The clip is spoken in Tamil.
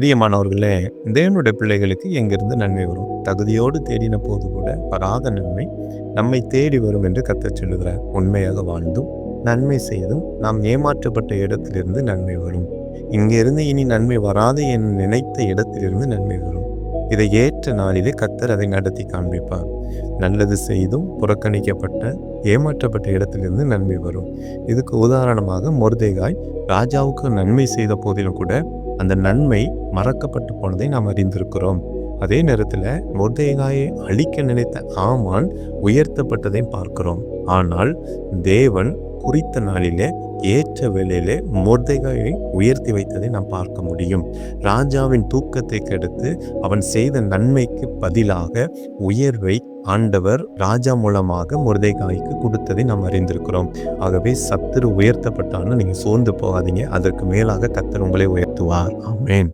பிரியமானவர்களே தேவனுடைய பிள்ளைகளுக்கு எங்கிருந்து நன்மை வரும்? தகுதியோடு தேடின போது கூட வராத நன்மை நம்மை தேடி வரும் என்று கத்தச் சொல்லுகிறார். உண்மையாக வாழ்ந்தும் நன்மை செய்தும் நாம் ஏமாற்றப்பட்ட இடத்திலிருந்து நன்மை வரும். இங்கிருந்து இனி நன்மை வராது என நினைத்த இடத்திலிருந்து நன்மை வரும். இதை ஏற்ற நாளிலே கத்தர் அதை நடத்தி காண்பிப்பார். நல்லது செய்தும் புறக்கணிக்கப்பட்ட ஏமாற்றப்பட்ட இடத்திலிருந்து நன்மை வரும். இதுக்கு உதாரணமாக மொர்தேகாய் ராஜாவுக்கு நன்மை செய்த போதிலும் கூட அந்த நன்மை மறக்கப்பட்டு போனதை நாம் அறிந்திருக்கிறோம். அதே நேரத்தில் முர்தேகாயை அழிக்க நினைத்த ஆமான் உயர்த்தப்பட்டதை பார்க்கிறோம். ஆனால் தேவன் குறித்த நாளிலே ஏற்ற வேளையிலே மொர்தேகாயை உயர்த்தி வைத்ததை நாம் பார்க்க முடியும். ராஜாவின் தூக்கத்தை கெடுத்து அவன் செய்த நன்மைக்கு பதிலாக உயர்வை ஆண்டவர் ராஜா மூலமாக முருதைகாய்க்கு கொடுத்ததை நாம் அறிந்திருக்கிறோம். ஆகவே சத்துரு உயர்த்தப்பட்டான்னு நீங்கள் சோர்ந்து போகாதீங்க. அதற்கு மேலாக கத்தர் உங்களை உயர்த்துவார். ஆமேன்.